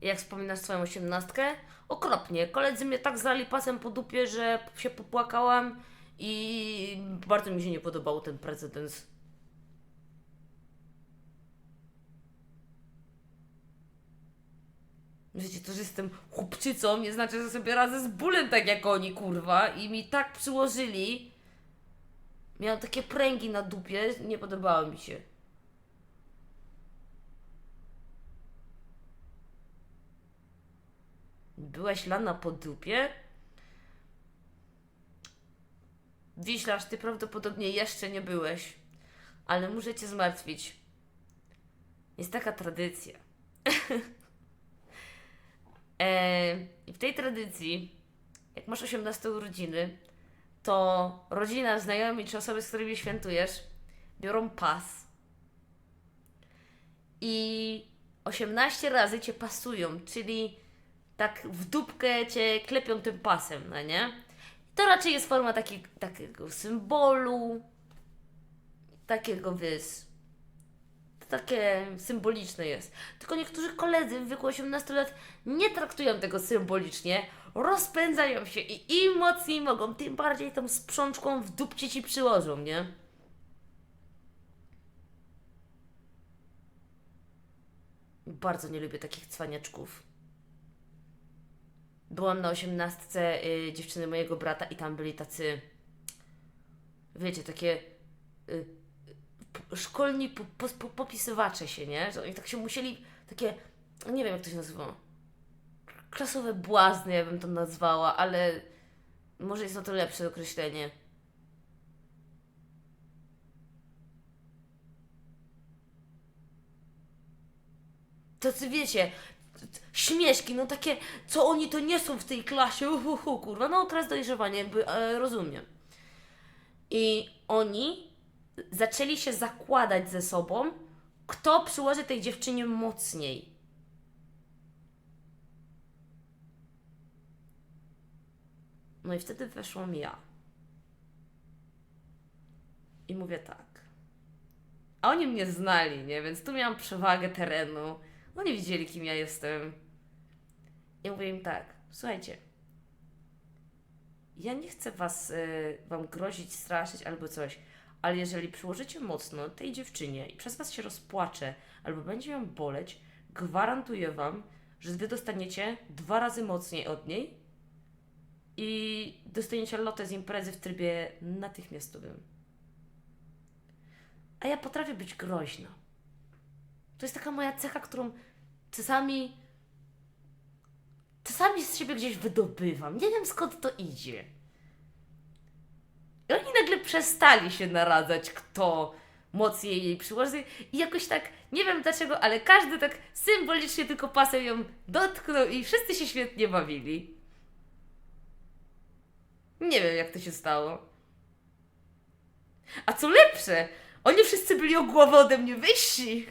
Jak wspominasz swoją osiemnastkę? Okropnie. Koledzy mnie tak zali pasem po dupie, że się popłakałam i bardzo mi się nie podobał ten precedens. Wiecie, to, że jestem chłopczycą, nie znaczy, że sobie radzę z bólem tak jak oni, kurwa. I mi tak przyłożyli. Miałam takie pręgi na dupie, nie podobało mi się. Byłaś lana po dupie? Wiślarz, ty prawdopodobnie jeszcze nie byłeś, ale muszę cię zmartwić. Jest taka tradycja. e, w tej tradycji, jak masz 18 urodziny, to rodzina, znajomi czy osoby, z którymi świętujesz, biorą pas i 18 razy cię pasują, czyli tak w dupkę cię klepią tym pasem, no nie? To raczej jest forma taki, takiego symbolu, takiego wiesz, to takie symboliczne jest. Tylko niektórzy koledzy w wieku 18 lat nie traktują tego symbolicznie, rozpędzają się i im mocniej mogą, tym bardziej tą sprzączką w dupcie ci przyłożą, nie? Bardzo nie lubię takich cwaniaczków. Byłam na osiemnastce y, dziewczyny mojego brata i tam byli tacy, wiecie, takie y, p- szkolni po, po, po, popisywacze się, nie? Że oni tak się musieli, takie, nie wiem jak to się nazywa, klasowe błazny, ja bym to nazwała, ale może jest na to lepsze określenie. Tacy wiecie, t- t- śmieszki, no takie, co oni to nie są w tej klasie, uhuhu, kurwa, no okres dojrzewania, jakby, e, rozumiem. I oni zaczęli się zakładać ze sobą, kto przyłoży tej dziewczynie mocniej. No i wtedy weszłam ja. I mówię tak. A oni mnie znali, nie? Więc tu miałam przewagę terenu. Oni widzieli, kim ja jestem. I mówię im tak. Słuchajcie. Ja nie chcę was, y, wam grozić, straszyć albo coś, ale jeżeli przyłożycie mocno tej dziewczynie i przez was się rozpłacze albo będzie ją boleć, gwarantuję wam, że wy dostaniecie dwa razy mocniej od niej i dostaniecie lotę z imprezy w trybie natychmiastowym. A ja potrafię być groźna. To jest taka moja cecha, którą czasami czasami z siebie gdzieś wydobywam. Nie wiem skąd to idzie. I oni nagle przestali się naradzać, kto mocniej jej przyłoży. I jakoś tak, nie wiem dlaczego, ale każdy tak symbolicznie tylko pasem ją dotknął i wszyscy się świetnie bawili. Nie wiem, jak to się stało. A co lepsze, oni wszyscy byli o głowę ode mnie wyżsi.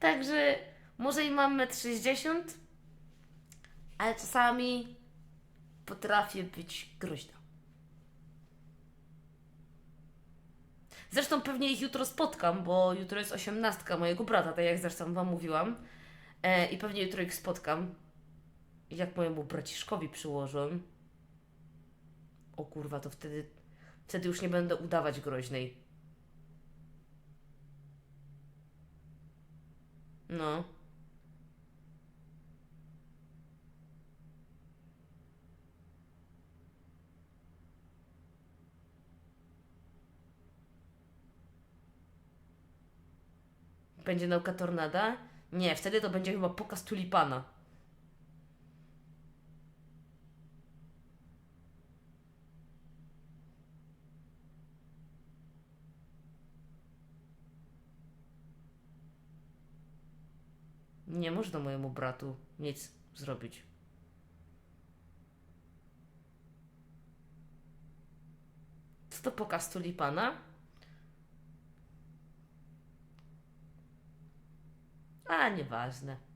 Także może i mam 1,60 m, ale czasami potrafię być groźna. Zresztą pewnie ich jutro spotkam, bo jutro jest osiemnastka mojego brata, tak jak zresztą Wam mówiłam. E, I pewnie jutro ich spotkam. Jak mojemu braciszkowi przyłożę. O kurwa, to wtedy, wtedy już nie będę udawać groźnej. No. Będzie nauka tornada? Nie, wtedy to będzie chyba pokaz tulipana. Nie można mojemu bratu nic zrobić. Co to pokaz tulipana? A, nieważne.